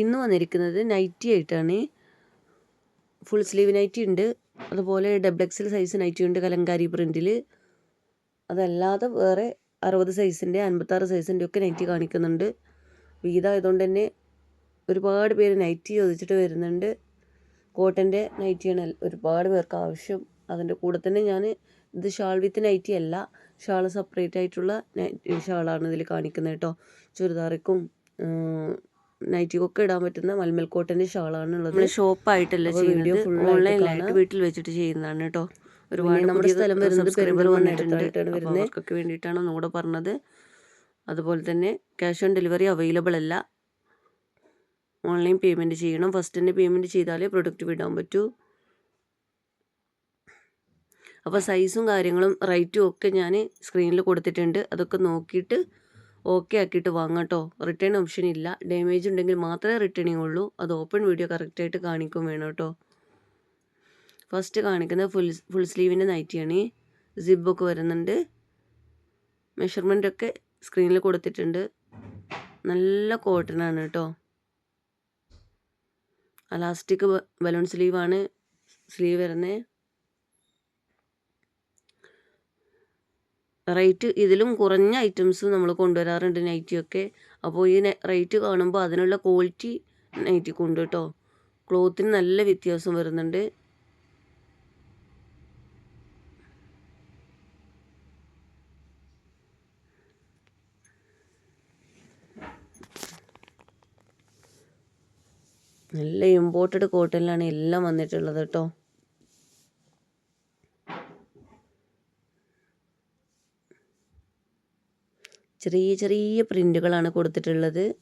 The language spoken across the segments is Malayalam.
ഇന്ന് വന്നിരിക്കുന്നത് നൈറ്റി ആയിട്ടാണ്. ഫുൾ സ്ലീവ് നൈറ്റി ഉണ്ട്. അതുപോലെ ഡബിൾ എക്സൽ സൈസ് നൈറ്റി ഉണ്ട് കലങ്കാരി പ്രിന്റിൽ അതല്ലാതെ വേറെ അറുപത് സൈസിന്റെ അൻപത്താറ് സൈസിന്റെ ഒക്കെ നൈറ്റി കാണിക്കുന്നുണ്ട്. വീതമായതുകൊണ്ട് തന്നെ ഒരുപാട് പേര് നൈറ്റി ചോദിച്ചിട്ട് വരുന്നുണ്ട്. കോട്ടന്റെ നൈറ്റിയാണ് ഒരുപാട് പേർക്ക് ആവശ്യം. അതിന്റെ കൂടെ തന്നെ ഞാൻ ഇത് ഷാൾ വിത്ത് നൈറ്റി അല്ല ഷാൾ സെപ്പറേറ്റ് ആയിട്ടുള്ള ഷാളാണ് ഇതിൽ കാണിക്കുന്നത് കേട്ടോ. ചുരിദാറിക്കും നൈറ്റിക്കൊക്കെ ഇടാൻ പറ്റുന്ന മൽമൽ കോട്ടന്റെ ഷാളാണ് ഉള്ളത് നമ്മൾ ഷോപ്പായിട്ടല്ല ചെയ്യുന്നത് ഓൺലൈനിലായിട്ട് വീട്ടിൽ വെച്ചിട്ട് ചെയ്യുന്നതാണ് കേട്ടോ. ഒരുപാട് നമ്മുടെ സ്ഥലം വരുന്നത് വന്നിട്ടുണ്ട്. അവർക്കൊക്കെ വേണ്ടിയിട്ടാണ് ഒന്നുകൂടെ പറഞ്ഞത്. അതുപോലെ തന്നെ ക്യാഷ് ഓൺ ഡെലിവറി അവൈലബിൾ അല്ല. ഓൺലൈൻ പേയ്മെന്റ് ചെയ്യണം. ഫസ്റ്റ് തന്നെ പേയ്മെന്റ് ചെയ്താലേ പ്രൊഡക്റ്റ് വിടാൻ പറ്റൂ. അപ്പോൾ സൈസും കാര്യങ്ങളും റേറ്റും ഒക്കെ ഞാൻ സ്ക്രീനിൽ കൊടുത്തിട്ടുണ്ട്. അതൊക്കെ നോക്കിയിട്ട് ഓക്കെ ആക്കിയിട്ട് വാങ്ങാം റിട്ടേൺ ഓപ്ഷൻ ഇല്ല. ഡാമേജ് ഉണ്ടെങ്കിൽ മാത്രമേ റിട്ടേണിങ് ഉള്ളൂ അത് ഓപ്പൺ വീഡിയോ കറക്റ്റായിട്ട് കാണിക്കും വേണം കേട്ടോ ഫസ്റ്റ് കാണിക്കുന്നത് ഫുൾ ഫുൾ സ്ലീവിന്റെ നൈറ്റിയാണ് സിബൊക്കെ വരുന്നുണ്ട്. മെഷർമെന്റ് ഒക്കെ സ്ക്രീനിൽ കൊടുത്തിട്ടുണ്ട്. നല്ല കോട്ടൺ ആണ് കേട്ടോ അലാസ്റ്റിക് ബലൂൺ സ്ലീവാണ് സ്ലീവ് വരുന്നത് റേറ്റ് ഇതിലും കുറഞ്ഞ ഐറ്റംസ് നമ്മൾ കൊണ്ടുവരാറുണ്ട് നൈറ്റിയൊക്കെ. അപ്പോൾ ഈ റേറ്റ് കാണുമ്പോൾ അതിനുള്ള ക്വാളിറ്റി നൈറ്റിക്കുണ്ട് കേട്ടോ. ക്ലോത്തിന് നല്ല വ്യത്യാസം വരുന്നുണ്ട്. നല്ല ഇമ്പോർട്ടഡ് കോട്ടനിലാണ് എല്ലാം വന്നിട്ടുള്ളത് കേട്ടോ. ചെറിയ ചെറിയ പ്രിന്റുകളാണ് കൊടുത്തിട്ടുള്ളത്.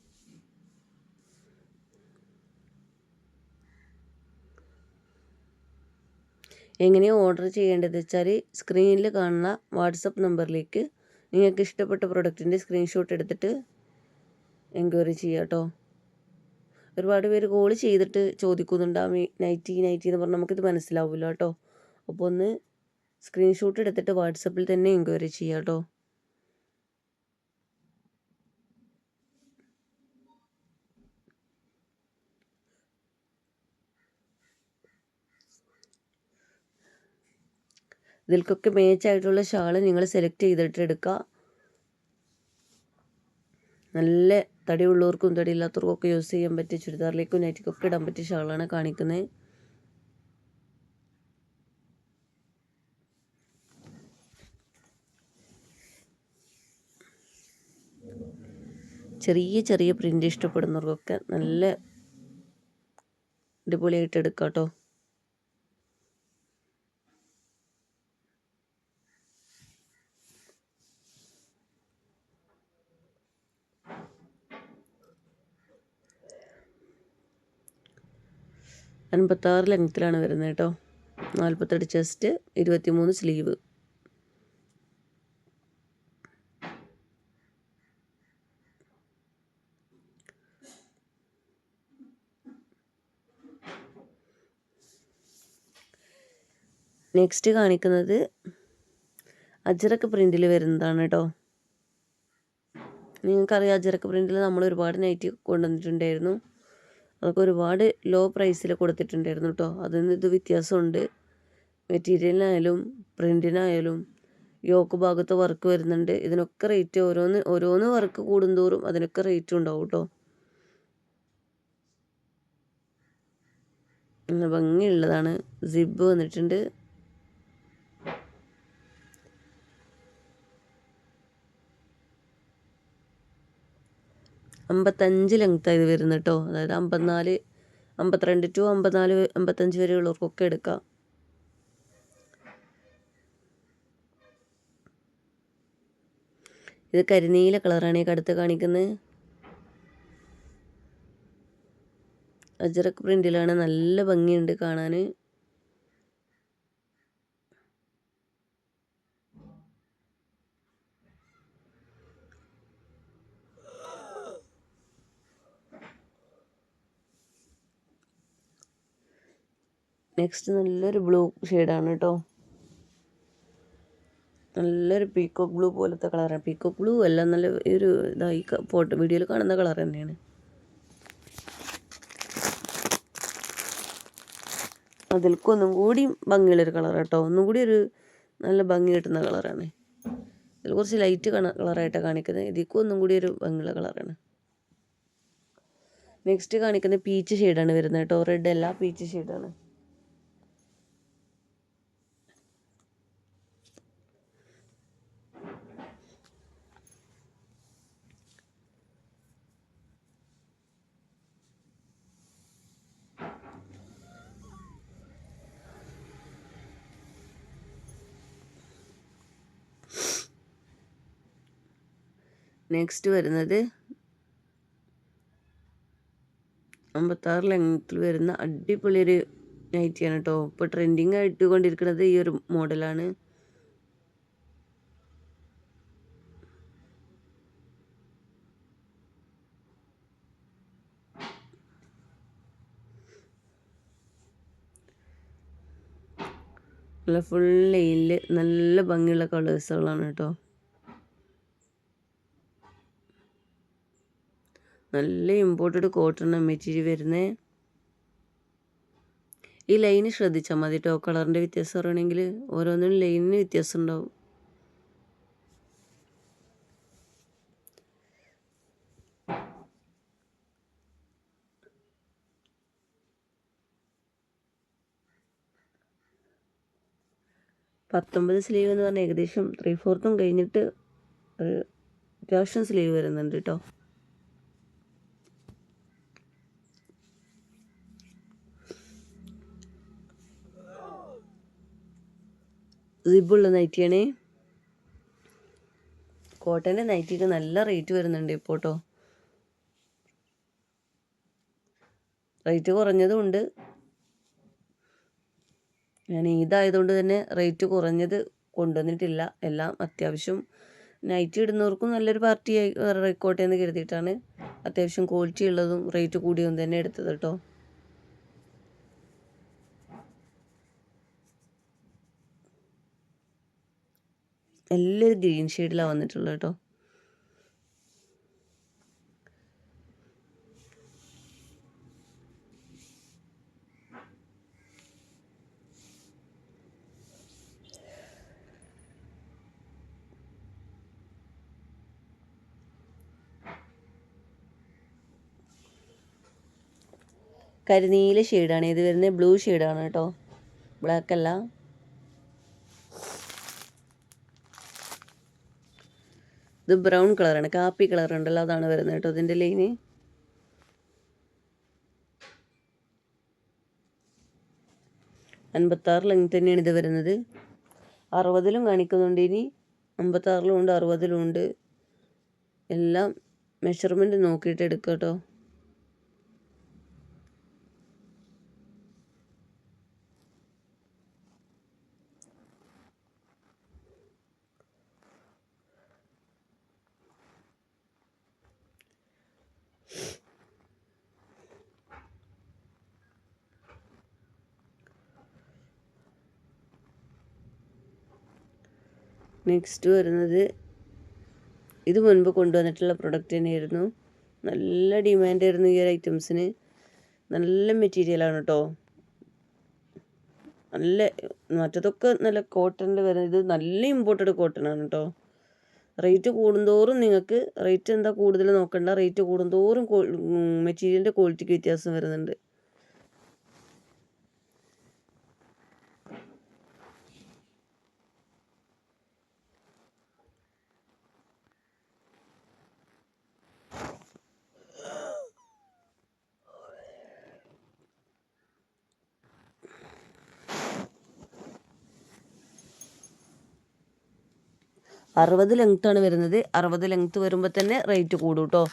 എങ്ങനെയാണ് ഓർഡർ ചെയ്യേണ്ടത് വെച്ചാൽ സ്ക്രീനിൽ കാണുന്ന വാട്സപ്പ് നമ്പറിലേക്ക് നിങ്ങൾക്ക് ഇഷ്ടപ്പെട്ട പ്രൊഡക്റ്റിന്റെ സ്ക്രീൻഷോട്ട് എടുത്തിട്ട് എൻക്വയറി ചെയ്യാം കേട്ടോ. ഒരുപാട് പേര് കോൾ ചെയ്തിട്ട് ചോദിക്കുന്നുണ്ട് ആ മീ- നൈറ്റി നൈറ്റി എന്ന് പറഞ്ഞാൽ നമുക്കിത് മനസ്സിലാവില്ല കേട്ടോ. അപ്പോൾ ഒന്ന് സ്ക്രീൻഷോട്ട് എടുത്തിട്ട് വാട്സപ്പിൽ തന്നെ എൻക്വയറി ചെയ്യാം കേട്ടോ. ഇതിൽക്കൊക്കെ മേച്ചായിട്ടുള്ള ഷാൾ നിങ്ങൾ സെലക്ട് ചെയ്തിട്ട് എടുക്കുക നല്ല തടിയുള്ളവർക്കും തടിയില്ലാത്തവർക്കും ഒക്കെ യൂസ് ചെയ്യാൻ പറ്റിയ ചുരിദാറിലേക്കും നൈറ്റിക്കൊക്കെ ഇടാൻ പറ്റിയ ഷാളാണ് കാണിക്കുന്നത് ചെറിയ ചെറിയ പ്രിന്റ് ഇഷ്ടപ്പെടുന്നവർക്കൊക്കെ നല്ല അടിപൊളിയായിട്ട് എടുക്കാം കേട്ടോ അൻപത്താറ് ലെങ്ത്തിലാണ് വരുന്നത് കേട്ടോ. നാൽപ്പത്തെട്ട് ചെസ്റ്റ് ഇരുപത്തിമൂന്ന് സ്ലീവ്. നെക്സ്റ്റ് കാണിക്കുന്നത് അജറക്ക് പ്രിന്റിൽ വരുന്നതാണ് കേട്ടോ. നിങ്ങൾക്കറിയാം അജറക്ക് പ്രിന്റിൽ നമ്മൾ ഒരുപാട് നൈറ്റി കൊണ്ടുവന്നിട്ടുണ്ടായിരുന്നു. അതൊക്കെ ഒരുപാട് ലോ പ്രൈസിൽ കൊടുത്തിട്ടുണ്ടായിരുന്നു കേട്ടോ അതിൽ നിന്ന് ഇത് വ്യത്യാസമുണ്ട്. മെറ്റീരിയലിനായാലും പ്രിന്റിനായാലും യോക്ക് ഭാഗത്ത് വർക്ക് വരുന്നുണ്ട്. ഇതിനൊക്കെ റേറ്റ് ഓരോന്ന് ഓരോന്ന് വർക്ക് കൂടുന്തോറും അതിനൊക്കെ റേറ്റ് ഉണ്ടാവും കേട്ടോ ഭംഗിയുള്ളതാണ്. സിബ് വന്നിട്ടുണ്ട്. അമ്പത്തഞ്ച് ലെങ്ത്താണ് ഇത് വരുന്നത് കേട്ടോ അതായത് അമ്പത്തിനാല് അമ്പത്തിരണ്ട് ടു അമ്പത്തിനാല് അമ്പത്തഞ്ച് വരെയുള്ളവർക്കൊക്കെ എടുക്കാം. ഇത് കരിനീല കളറാണ് ഈ കടുത്ത് കാണിക്കുന്നത്. അജറക്ക് പ്രിന്റിലാണ് നല്ല ഭംഗിയുണ്ട് കാണാൻ. നെക്സ്റ്റ് നല്ലൊരു ബ്ലൂ ഷെയ്ഡാണ് കേട്ടോ നല്ലൊരു പീക്കോക്ക് ബ്ലൂ പോലത്തെ കളറാണ് പീക്കോക്ക് ബ്ലൂ അല്ല നല്ല ഒരു ഇതായി ഫോട്ടോ വീഡിയോയിൽ കാണുന്ന കളർ തന്നെയാണ്. അതിൽക്കൊന്നും കൂടി ഭംഗിയുള്ളൊരു കളർ കേട്ടോ ഒന്നും കൂടി ഒരു നല്ല ഭംഗി കിട്ടുന്ന കളറാണ് അതിൽ കുറച്ച് ലൈറ്റ് കളറായിട്ടാണ് കാണിക്കുന്നത് ഇതിക്കും ഒന്നും കൂടി ഒരു ഭംഗിയുള്ള കളറാണ് നെക്സ്റ്റ് കാണിക്കുന്നത് പീച്ച് ഷെയ്ഡാണ് വരുന്നത് കേട്ടോ റെഡ് അല്ല പീച്ച് ഷെയ്ഡാണ് നെക്സ്റ്റ് വരുന്നത് അമ്പത്താറ് ലെങ്ത്തിൽ വരുന്ന അടിപൊളി ഒരു നൈറ്റിയാണ് കേട്ടോ ഇപ്പോൾ ട്രെൻഡിങ് ആയിട്ട് കൊണ്ടിരിക്കുന്നത് ഈ ഒരു മോഡലാണ് നല്ല ഫുൾ ലൈനിൽ നല്ല ഭംഗിയുള്ള കളേഴ്സുകളാണ് കേട്ടോ നല്ല ഇമ്പോർട്ടഡ് കോട്ടൺ മെറ്റീരിയൽ വരുന്നത് ഈ ലൈന് ശ്രദ്ധിച്ചാൽ മതി കേട്ടോ കളറിന്റെ വ്യത്യാസം പറയണമെങ്കിൽ ഓരോന്നിനും ലൈനിന് വ്യത്യാസം ഉണ്ടാവും. പത്തൊമ്പത് സ്ലീവ് എന്ന് പറഞ്ഞാൽ ഏകദേശം ത്രീ ഫോർത്തും കഴിഞ്ഞിട്ട് ഒരു അത്യാവശ്യം സ്ലീവ് വരുന്നുണ്ട് കേട്ടോ സിബുള്ള നൈറ്റിയാണ് കോട്ടന്റെ നൈറ്റിക്ക് നല്ല റേറ്റ് വരുന്നുണ്ട് ഇപ്പോൾ കേട്ടോ റേറ്റ് കുറഞ്ഞതും ഉണ്ട് ഞാൻ ഇതായതുകൊണ്ട് തന്നെ റേറ്റ് കുറഞ്ഞത് കൊണ്ടുവന്നിട്ടില്ല. എല്ലാം അത്യാവശ്യം നൈറ്റ് ഇടുന്നവർക്കും നല്ലൊരു പാർട്ടി ആയിക്കോട്ടെ എന്ന് കരുതിയിട്ടാണ് അത്യാവശ്യം ക്വാളിറ്റി ഉള്ളതും റേറ്റ് കൂടിയതും തന്നെ എടുത്തത് കേട്ടോ നല്ലൊരു ഗ്രീൻ ഷെയ്ഡിലാണ് വന്നിട്ടുള്ളത് കേട്ടോ. കരിനീല ഷെയ്ഡാണ്. ഇത് വരുന്നത് ബ്ലൂ ഷെയ്ഡാണ് കേട്ടോ. ബ്ലാക്ക് അല്ല. ഇത് ബ്രൗൺ കളറാണ് കാപ്പി കളർ ഉണ്ടല്ലോ അതാണ് വരുന്നത് കേട്ടോ ഇതിന്റെ ലൈന്. അൻപത്താറ് ലെങ്ത് തന്നെയാണ് ഇത് വരുന്നത്. അറുപതിലും കാണിക്കുന്നുണ്ട് ഇനി. അമ്പത്താറിലും ഉണ്ട് അറുപതിലും ഉണ്ട്. എല്ലാം മെഷർമെന്റ് നോക്കിയിട്ട് എടുക്കാം കേട്ടോ. നെക്സ്റ്റ് വരുന്നത് ഇത് മുൻപ് കൊണ്ടുവന്നിട്ടുള്ള പ്രൊഡക്റ്റ് തന്നെയായിരുന്നു. നല്ല ഡിമാൻഡായിരുന്നു ഈ ഒരു ഐറ്റംസിന് നല്ല മെറ്റീരിയലാണ് കേട്ടോ നല്ല മറ്റതൊക്കെ നല്ല കോട്ടണിൽ വരുന്നത് ഇത് നല്ല ഇമ്പോർട്ടഡ് കോട്ടണാണ് കേട്ടോ റേറ്റ് കൂടുന്തോറും നിങ്ങൾക്ക് റേറ്റ് എന്താ കൂടുതൽ നോക്കണ്ട റേറ്റ് കൂടുന്തോറും മെറ്റീരിയലിന്റെ ക്വാളിറ്റിക്ക് വ്യത്യാസം വരുന്നുണ്ട്. അറുപത് ആണ് വരുന്നത്. അറുപത് ലെങ്ത്ത് വരുമ്പോൾ തന്നെ റേറ്റ് കൂടും കേട്ടോ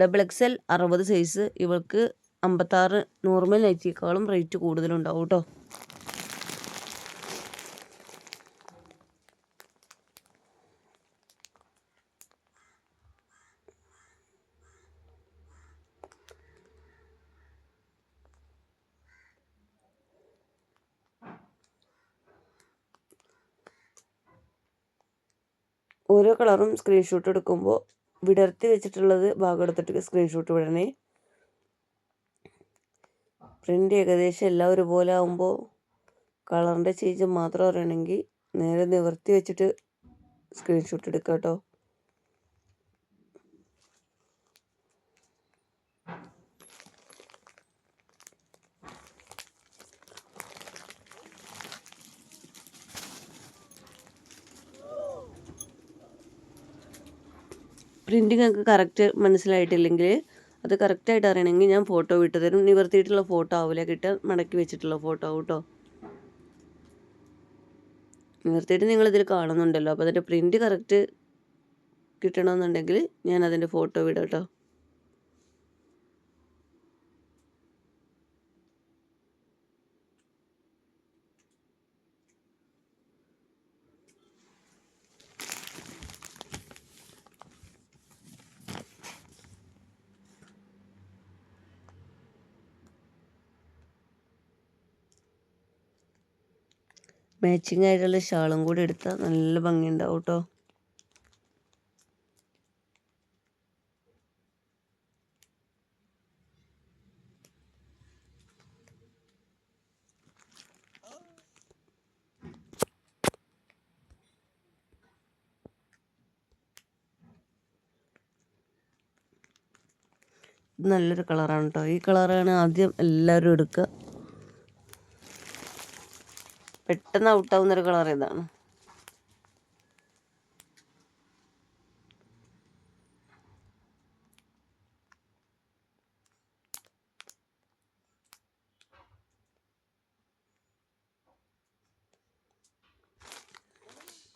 ഡബിൾ എക്സ് എൽ അറുപത് സൈസ് ഇവൾക്ക് അമ്പത്താറ് നോർമൽ നൈറ്റിയേക്കാളും റേറ്റ് കൂടുതലുണ്ടാവും കേട്ടോ കളറും സ്ക്രീൻഷോട്ട് എടുക്കുമ്പോൾ വിടർത്തി വെച്ചിട്ടുള്ളത് ഭാഗം എടുത്തിട്ട് സ്ക്രീൻഷോട്ട് വിടണേ. പ്രിന്റ് ഏകദേശം എല്ലാം ഒരുപോലെ ആകുമ്പോൾ കളറിന്റെ ചേഞ്ച് മാത്രം അറിയണമെങ്കിൽ നേരെ നിവർത്തി വെച്ചിട്ട് സ്ക്രീൻഷോട്ട് എടുക്കാം കേട്ടോ പ്രിന്റിങ് ഒക്കെ കറക്റ്റ് മനസ്സിലായിട്ടില്ലെങ്കിൽ അത് കറക്റ്റായിട്ട് അറിയണമെങ്കിൽ ഞാൻ ഫോട്ടോ വിട്ടുതരും നിവർത്തിയിട്ടുള്ള ഫോട്ടോ ആവില്ല കിട്ടുക മടക്കി വെച്ചിട്ടുള്ള ഫോട്ടോ കേട്ടോ നിവർത്തിയിട്ട് നിങ്ങളിതിൽ കാണുന്നുണ്ടല്ലോ. അപ്പോൾ അതിന്റെ പ്രിന്റ് കറക്റ്റ് കിട്ടണമെന്നുണ്ടെങ്കിൽ ഞാൻ അതിന്റെ ഫോട്ടോ വിടാം കേട്ടോ മാച്ചിങ് ആയിട്ടുള്ള ഷാളും കൂടി എടുത്താൽ നല്ല ഭംഗിയുണ്ടാവും കേട്ടോ നല്ലൊരു കളറാണ് കേട്ടോ ഈ കളറാണ് ആദ്യം എല്ലാവരും എടുക്കുക പെട്ടെന്ന് ഔട്ടാവുന്നൊരു കളർ ഇതാണ്.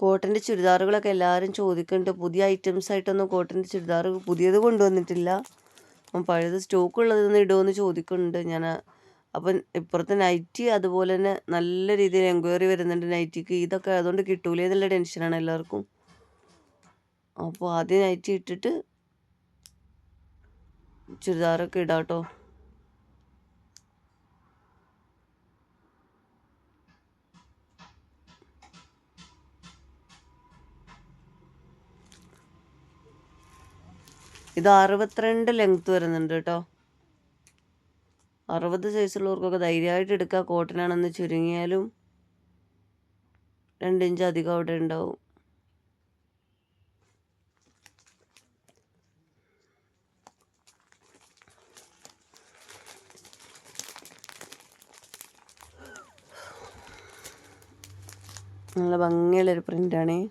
കോട്ടന്റെ ചുരിദാറുകളൊക്കെ എല്ലാവരും ചോദിക്കുന്നുണ്ട്. പുതിയ ഐറ്റംസ് ആയിട്ടൊന്നും കോട്ടന്റെ ചുരിദാർ പുതിയത് കൊണ്ടുവന്നിട്ടില്ല. അപ്പം പഴയത് സ്റ്റോക്ക് ഉള്ളതൊന്നും ഇടുമെന്ന് ചോദിക്കുന്നുണ്ട്. ഞാൻ അപ്പം ഇപ്പുറത്തെ നൈറ്റി അതുപോലെ തന്നെ നല്ല രീതിയിൽ എൻക്വയറി വരുന്നുണ്ട് നൈറ്റിക്ക് ഇതൊക്കെ അതുകൊണ്ട് കിട്ടൂലേ എന്നുള്ള ടെൻഷനാണ് എല്ലാവർക്കും. അപ്പോൾ ആദ്യം നൈറ്റി ഇട്ടിട്ട് ചുരിദാറൊക്കെ ഇടാട്ടോ ഇത് അറുപത്തിരണ്ട് ലെങ്ത് വരുന്നുണ്ട് കേട്ടോ. അറുപത് സൈസുള്ളവർക്കൊക്കെ ധൈര്യമായിട്ട് എടുക്കുക. കോട്ടനാണെന്ന് ചുരുങ്ങിയാലും രണ്ടിഞ്ച് അധികം അവിടെ ഉണ്ടാവും. നല്ല ഭംഗിയുള്ളൊരു പ്രിന്റാണേ.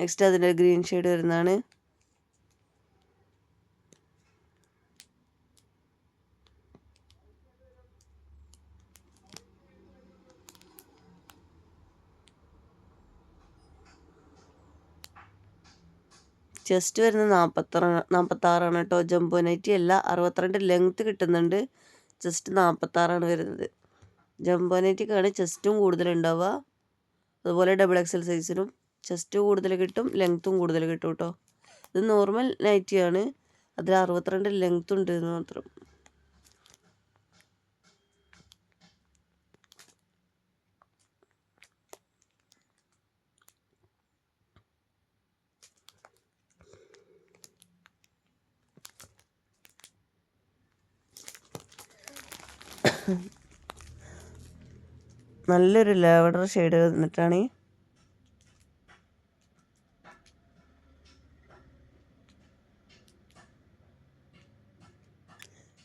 നെക്സ്റ്റ് അതിന്റെ ഗ്രീൻ ഷെയ്ഡ് വരുന്നതാണ്. ചെസ്റ്റ് വരുന്നത് നാൽപ്പത്താറ് നാൽപ്പത്താറാണ് കേട്ടോ. ജംബോ നൈറ്റി അല്ല അറുപത്തിരണ്ട് ലെങ്ത്ത് കിട്ടുന്നുണ്ട്. ചെസ്റ്റ് നാൽപ്പത്താറാണ് വരുന്നത്. ജംബോ നൈറ്റിക്കാണ് ചെസ്റ്റും കൂടുതലുണ്ടാവുക. അതുപോലെ ഡബിൾ എക്സൽ സൈസിനും ചെസ്റ്റ് കൂടുതൽ കിട്ടും ലെങ്ത്തും കൂടുതൽ കിട്ടും കേട്ടോ ഇത് നോർമൽ നൈറ്റിയാണ് അതിൽ അറുപത്തിരണ്ട് ലെങ്ത് ഉണ്ട് എന്ന് മാത്രം. നല്ലൊരു ലാവഡർ ഷെയ്ഡ് വന്നിട്ടാണ്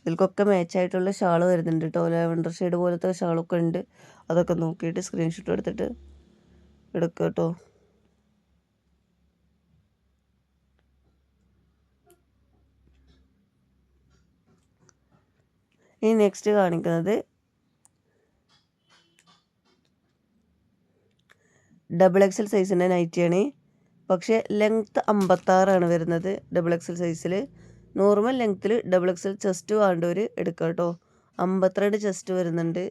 ഇതിൽക്കൊക്കെ മാച്ചായിട്ടുള്ള ഷാൾ വരുന്നുണ്ട് കേട്ടോ ലാവൻഡർ ഷെയ്ഡ് പോലത്തെ ഷാളൊക്കെ ഉണ്ട്. അതൊക്കെ നോക്കിയിട്ട് സ്ക്രീൻഷോട്ട് എടുത്തിട്ട് എടുക്കുക കേട്ടോ ഇനി നെക്സ്റ്റ് കാണിക്കുന്നത് ഡബിൾ എക്സൽ സൈസിന്റെ നൈറ്റിയാണ് പക്ഷേ ലെങ്ത്ത് അമ്പത്താറാണ് വരുന്നത് ഡബിൾ എക്സൽ സൈസിൽ നോർമൽ ലെങ്ത്തിൽ ഡബിൾ എക്സൽ ചെസ്റ്റ് വേണ്ടവർ എടുക്കുക കേട്ടോ അമ്പത്തിരണ്ട് ചെസ്റ്റ് വരുന്നുണ്ട്.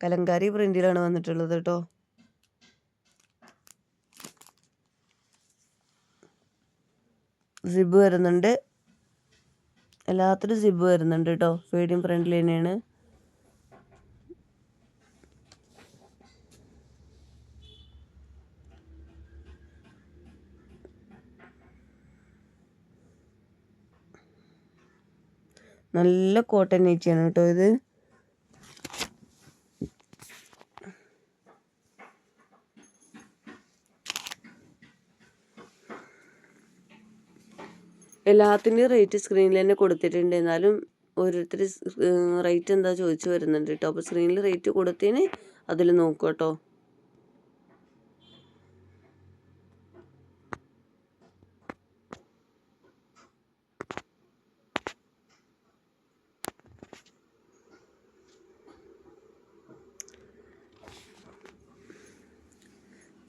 കലങ്കാരി പ്രിന്റിലാണ് വന്നിട്ടുള്ളത് കേട്ടോ സിബ് വരുന്നുണ്ട്. എല്ലാത്തിനും സിബ് വരുന്നുണ്ട് കേട്ടോ ഫീഡിങ് ഫ്രണ്ടിൽ തന്നെയാണ്. നല്ല കോട്ടൺ നെറ്റിയാണ് കേട്ടോ ഇത്. എല്ലാത്തിന്റെയും റേറ്റ് സ്ക്രീനിൽ തന്നെ കൊടുത്തിട്ടുണ്ട്. എന്നാലും ഓരോരുത്തർ റേറ്റ് എന്താ ചോദിച്ചു വരുന്നുണ്ട് കേട്ടോ. അപ്പോൾ സ്ക്രീനിൽ റേറ്റ് കൊടുത്തതിന് അതിൽ നോക്കുക കേട്ടോ.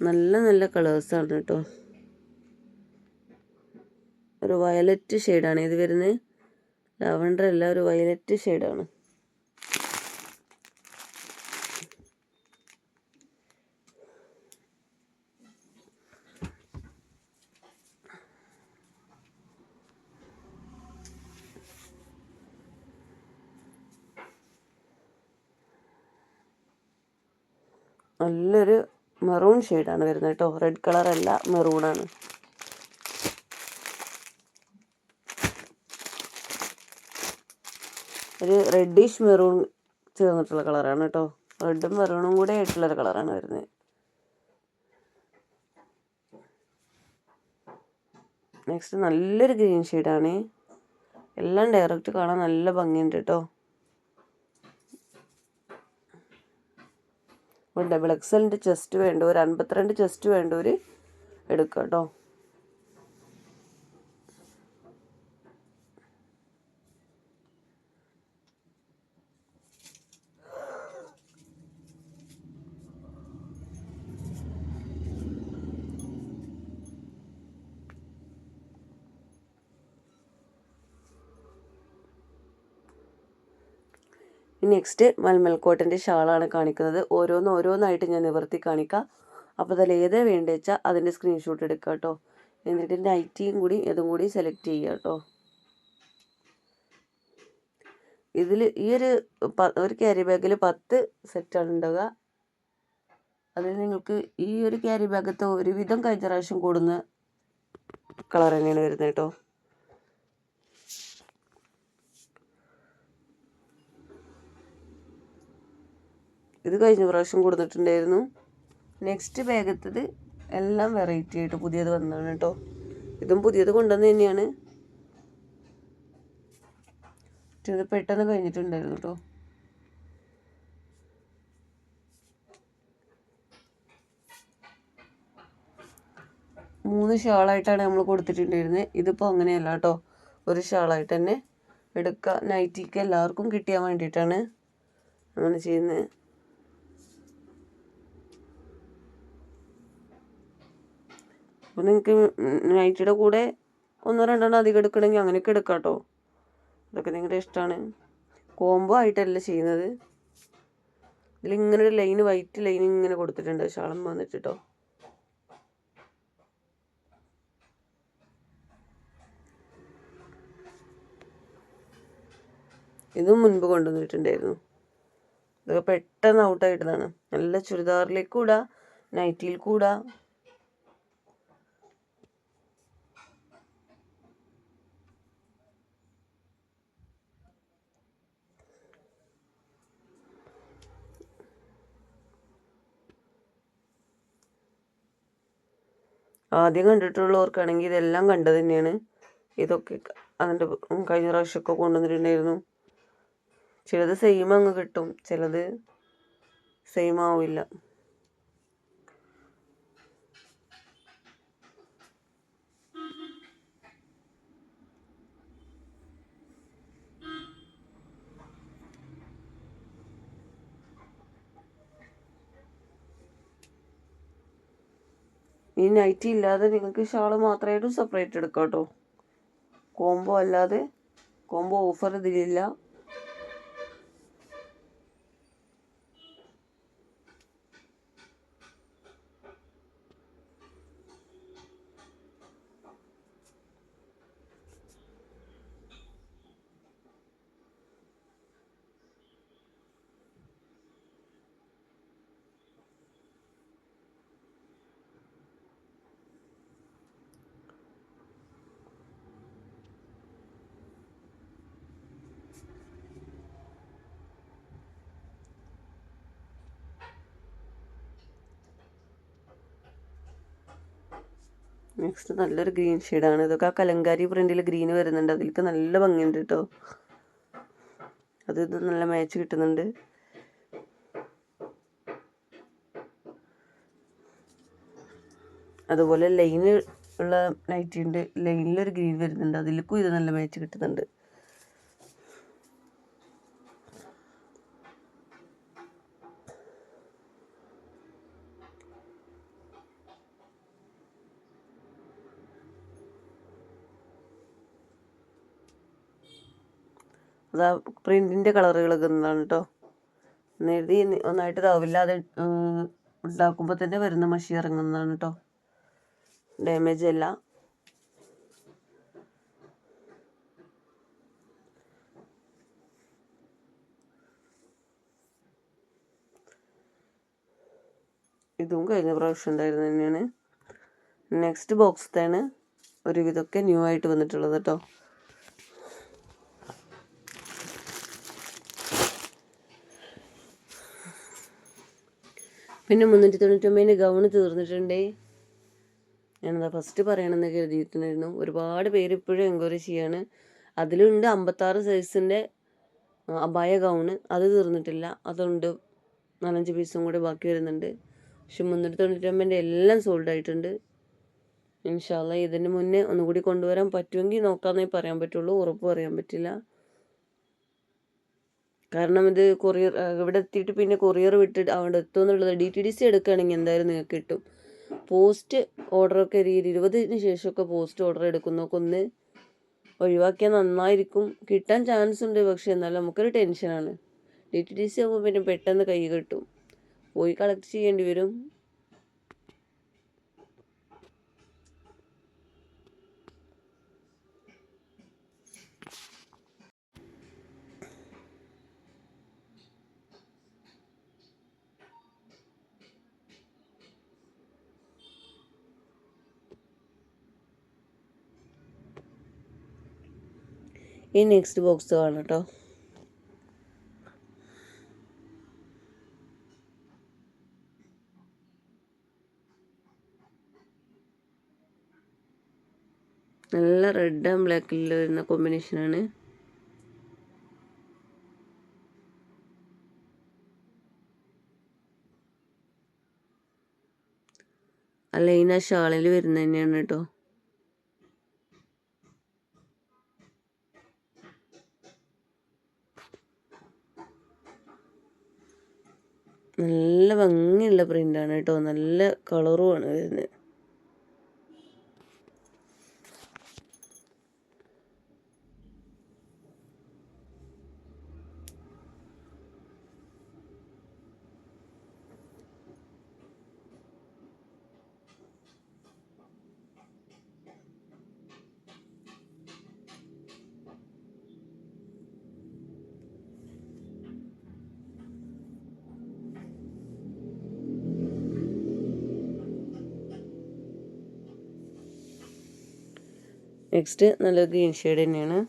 നല്ല നല്ല കളേഴ്സാണ് കേട്ടോ ഒരു വയലറ്റ് ഷെയ്ഡാണ് ഇത് വരുന്നത് ലാവണ്ടർ അല്ല ഒരു വയലറ്റ് ഷെയ്ഡാണ് നല്ലൊരു മെറൂൺ ഷെയ്ഡാണ് വരുന്നത് കേട്ടോ. റെഡ് കളറല്ല മെറൂണാണ് ഒരു റെഡിഷ് മെറൂൺ ചേർന്നിട്ടുള്ള കളറാണ് കേട്ടോ. റെഡും മെറൂണും കൂടെ ആയിട്ടുള്ളൊരു കളറാണ് വരുന്നത്. നെക്സ്റ്റ് നല്ലൊരു ഗ്രീൻ ഷെയ്ഡാണ് എല്ലാം ഡയറക്റ്റ് കാണാൻ നല്ല ഭംഗിയുണ്ട് കേട്ടോ. ഡബിൾ എക്സലിന്റെ ചെസ്റ്റ് വേണ്ട ഒരു അൻപത്തിരണ്ട് ചെസ്റ്റ് വേണ്ടവർ എടുക്കുക കേട്ടോ. നെക്സ്റ്റ് മൽമൽ കോട്ടന്റെ ഷാളാണ് കാണിക്കുന്നത്. ഓരോന്ന് ഓരോന്നായിട്ട് ഞാൻ നിവർത്തി കാണിക്കാം. അപ്പോൾ അതിൽ ഏതാ വേണ്ടത് വെച്ചാൽ അതിന്റെ സ്ക്രീൻഷോട്ട് എടുക്കുക കേട്ടോ. എന്നിട്ട് നൈറ്റിയും കൂടി ഇതും കൂടി സെലക്ട് ചെയ്യുക കേട്ടോ. ഇതിൽ ഈ ഒരു ഒരു ക്യാരി ബാഗിൽ പത്ത് സെറ്റാണ് ഉണ്ടാവുക. അതിൽ നിങ്ങൾക്ക് ഈ ഒരു ക്യാരി ബാഗത്തെ ഒരുവിധം കഴിഞ്ഞ പ്രാവശ്യം കൂടുന്ന കളർ തന്നെയാണ് വരുന്നത് കേട്ടോ. ഇത് കഴിഞ്ഞ പ്രാവശ്യം കൊടുത്തിട്ടുണ്ടായിരുന്നു. നെക്സ്റ്റ് ബാഗത്തത് എല്ലാം വെറൈറ്റി ആയിട്ട് പുതിയത് വന്നതാണ് കേട്ടോ ഇതും പുതിയത് കൊണ്ടുവന്ന് തന്നെയാണ്. ഇത് പെട്ടെന്ന് കഴിഞ്ഞിട്ടുണ്ടായിരുന്നു കേട്ടോ മൂന്ന് ഷാളായിട്ടാണ് നമ്മൾ കൊടുത്തിട്ടുണ്ടായിരുന്നത് ഇതിപ്പോൾ അങ്ങനെയല്ല കേട്ടോ ഒരു ഷാളായിട്ട് തന്നെ എടുക്കുക നൈറ്റിക്ക് എല്ലാവർക്കും കിട്ടിയാൻ വേണ്ടിയിട്ടാണ് അങ്ങനെ ചെയ്യുന്നത് അപ്പോൾ നിങ്ങൾക്ക് നൈറ്റിയുടെ കൂടെ ഒന്നോ രണ്ടെണ്ണം അധികം എടുക്കണമെങ്കിൽ അങ്ങനെയൊക്കെ എടുക്കാം കേട്ടോ അതൊക്കെ നിങ്ങളുടെ ഇഷ്ടമാണ് കോംബോ ആയിട്ടല്ല ചെയ്യുന്നത്. ഇതിലിങ്ങനെ ഒരു ലൈന് വൈറ്റ് ലൈൻ ഇങ്ങനെ കൊടുത്തിട്ടുണ്ട്. ശാളം വന്നിട്ട് കേട്ടോ ഇതും മുൻപ് കൊണ്ടുവന്നിട്ടുണ്ടായിരുന്നു. ഇതൊക്കെ പെട്ടെന്ന് ഔട്ടായിട്ടതാണ് നല്ല ചുരിദാറിലേക്ക് കൂടാ നൈറ്റിയിൽ കൂടാ ആദ്യം കണ്ടിട്ടുള്ളവർക്കാണെങ്കിൽ ഇതെല്ലാം കണ്ടത് തന്നെയാണ്. ഇതൊക്കെ അതിന്റെ കഴിഞ്ഞ പ്രാവശ്യമൊക്കെ കൊണ്ടുവന്നിട്ടുണ്ടായിരുന്നു. ചിലത് സെയിം അങ്ങ് കിട്ടും. ചിലത് സെയിം ആവില്ല. ഈ നൈറ്റി ഇല്ലാതെ നിങ്ങൾക്ക് ഷാൾ മാത്രമായിട്ടും സെപ്പറേറ്റ് എടുക്കാം കേട്ടോ കോംബോ അല്ലാതെ കോംബോ ഓഫർ ഇതിലില്ല. നെക്സ്റ്റ് നല്ലൊരു ഗ്രീൻ ഷെയ്ഡാണ് ഇതൊക്കെ ആ കലങ്കാരി പ്രിന്റിൽ ഗ്രീൻ വരുന്നുണ്ട്. അതിലേക്ക് നല്ല ഭംഗിയുണ്ട് കേട്ടോ അത് ഇത് നല്ല മാച്ച് കിട്ടുന്നുണ്ട്. അതുപോലെ ലൈന് ഉള്ള നൈറ്റി ഉണ്ട് ലൈനിലൊരു ഗ്രീൻ വരുന്നുണ്ട്. അതിലേക്കും ഇത് നല്ല മാച്ച് കിട്ടുന്നുണ്ട്. അതാ പ്രിന്റിന്റെ കളറുകൾ ഒന്നാണ് കേട്ടോ നെടി ഒന്നായിട്ട് തവില്ലാതെ ഉണ്ടാക്കുമ്പോൾ തന്നെ വരുന്ന മഷി ഇറങ്ങുന്നതാണ് കേട്ടോ ഡാമേജ് അല്ല. ഇതും കഴിഞ്ഞ പ്രാവശ്യം ഉണ്ടായിരുന്നു തന്നെയാണ്. നെക്സ്റ്റ് ബോക്സ് ബോക്സത്താണ് ഒരുവിധമൊക്കെ ന്യൂ ആയിട്ട് വന്നിട്ടുള്ളത് കേട്ടോ പിന്നെ മുന്നൂറ്റി തൊണ്ണൂറ്റൊമ്പതിന് ഗൗണ് തീർന്നിട്ടുണ്ടേ. ഞാനെന്താ ഫസ്റ്റ് പറയണമെന്ന് കരുതിയിട്ടുണ്ടായിരുന്നു. ഒരുപാട് പേര് ഇപ്പോഴും എൻക്വയറി ചെയ്യാണ്. അതിലുണ്ട് അമ്പത്താറ് സൈസിന്റെ അബായ ഗൗണ് അത് തീർന്നിട്ടില്ല. അതുണ്ട്. നാലഞ്ച് പീസും കൂടെ ബാക്കി വരുന്നുണ്ട്. പക്ഷെ മുന്നൂറ്റി തൊണ്ണൂറ്റൊമ്പതിന്റെ എല്ലാം സോൾഡ് ആയിട്ടുണ്ട്. ഇൻഷാല്ല ഇതിന് മുന്നേ ഒന്നുകൂടി കൊണ്ടുവരാൻ പറ്റുമെങ്കിൽ നോക്കാമെന്നേ പറയാൻ പറ്റുള്ളൂ. ഉറപ്പ് പറയാൻ പറ്റില്ല. കാരണം ഇത് കൊറിയർ ഇവിടെ എത്തിയിട്ട് പിന്നെ കൊറിയർ വിട്ട് അവിടെ എത്തുമെന്നുള്ളത് ഡി ടി ഡി സി എടുക്കുകയാണെങ്കിൽ എന്തായാലും നിങ്ങൾക്ക് കിട്ടും. പോസ്റ്റ് ഓർഡറൊക്കെ ഒരു ഇരുപതിന് ശേഷമൊക്കെ പോസ്റ്റ് ഓർഡർ എടുക്കുന്നൊക്കെ ഒന്ന് ഒഴിവാക്കിയാൽ നന്നായിരിക്കും. കിട്ടാൻ ചാൻസ് ഉണ്ട്. പക്ഷേ എന്നാലും നമുക്കൊരു ടെൻഷനാണ് ഡി ടി ഡി സി ആകുമ്പോൾ പിന്നെ പെട്ടെന്ന് കൈ കിട്ടും. പോയി കളക്ട് ചെയ്യേണ്ടി വരും. ഈ നെക്സ്റ്റ് ബോക്സ് കാണാം കേട്ടോ നല്ല റെഡ് ആൻഡ് ബ്ലാക്കിൽ വരുന്ന കോമ്പിനേഷനാണ് ലൈൻ ആ ഷാളിൽ വരുന്നത് തന്നെയാണ് കേട്ടോ നല്ല ഭംഗിയുള്ള പ്രിന്റാണ് കേട്ടോ. നല്ല കളറുമാണ് വരുന്നത്. നെക്സ്റ്റ് നല്ല ഗ്രീൻ ഷെയ്ഡ് തന്നെയാണ്.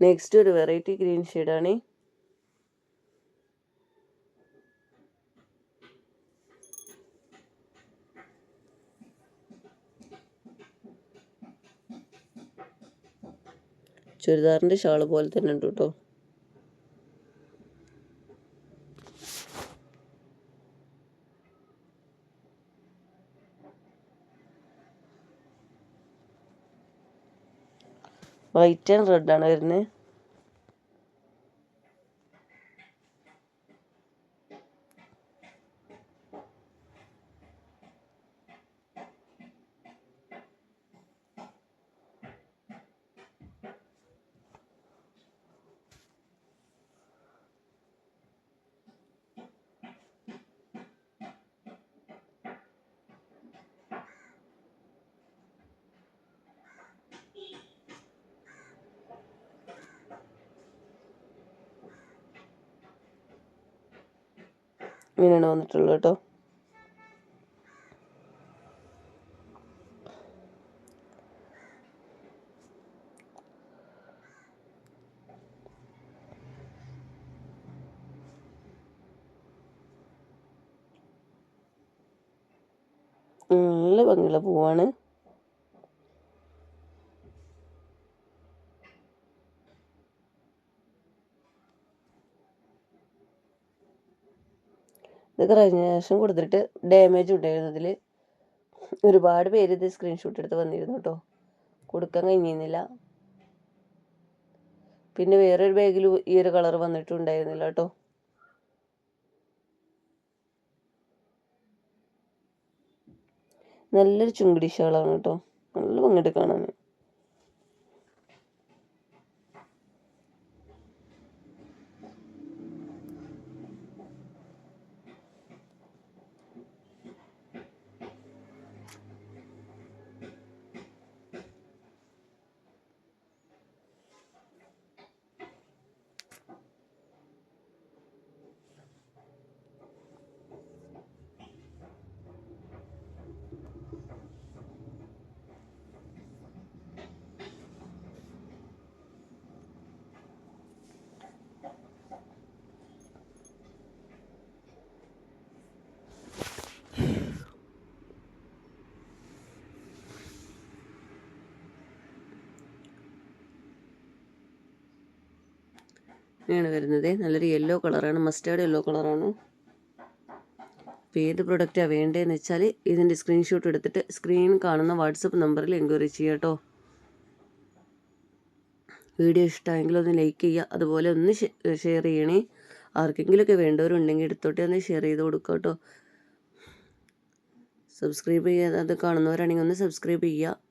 നെക്സ്റ്റ് ഒരു വെറൈറ്റി ഗ്രീൻ ഷെയ്ഡാണ്. ചുരിദാറിന്റെ ഷാൾ പോലെ തന്നെ ഉണ്ട് കേട്ടോ. വൈറ്റ് ആൻഡ് റെഡ് ആണ് വരുന്നത്. ഇങ്ങനെയാണ് വന്നിട്ടുള്ളത് കേട്ടോ. നല്ല ഭംഗിയുള്ള പൂവാണ്. ഇത് കഴിഞ്ഞ ശേഷം കൊടുത്തിട്ട് ഡാമേജ് ഉണ്ടായിരുന്നു ഇതിൽ ഒരുപാട് പേര് ഇത് സ്ക്രീൻഷോട്ട് എടുത്ത് വന്നിരുന്നു കേട്ടോ കൊടുക്കാൻ കഴിഞ്ഞിരുന്നില്ല. പിന്നെ വേറൊരു ബാഗിൽ ഈ ഒരു കളർ വന്നിട്ടുണ്ടായിരുന്നില്ല കേട്ടോ നല്ലൊരു ചുങ്കിടി ഷാളാണ് കേട്ടോ നല്ല ഭംഗിയിട്ട് കാണാൻ. ഇങ്ങനെയാണ് വരുന്നത്. നല്ലൊരു യെല്ലോ കളറാണ് മസ്റ്റേർഡ് യെല്ലോ കളറാണ് അപ്പോൾ ഏത് പ്രൊഡക്റ്റാണ് വേണ്ടതെന്ന് വെച്ചാൽ ഇതിന്റെ സ്ക്രീൻഷോട്ട് എടുത്തിട്ട് സ്ക്രീൻ കാണുന്ന വാട്സപ്പ് നമ്പറിൽ എൻക്വയറി ചെയ്യുക കേട്ടോ. വീഡിയോ ഇഷ്ടമായെങ്കിൽ ഒന്ന് ലൈക്ക് ചെയ്യുക. അതുപോലെ ഒന്ന് ഷെയർ ചെയ്യണേ. ആർക്കെങ്കിലുമൊക്കെ വേണ്ടവരുണ്ടെങ്കിൽ എടുത്തോട്ടെ ഒന്ന് ഷെയർ ചെയ്ത് കൊടുക്കുക കേട്ടോ. സബ്സ്ക്രൈബ് ചെയ്യാതെ കാണുന്നവരാണെങ്കിൽ ഒന്ന് സബ്സ്ക്രൈബ് ചെയ്യുക.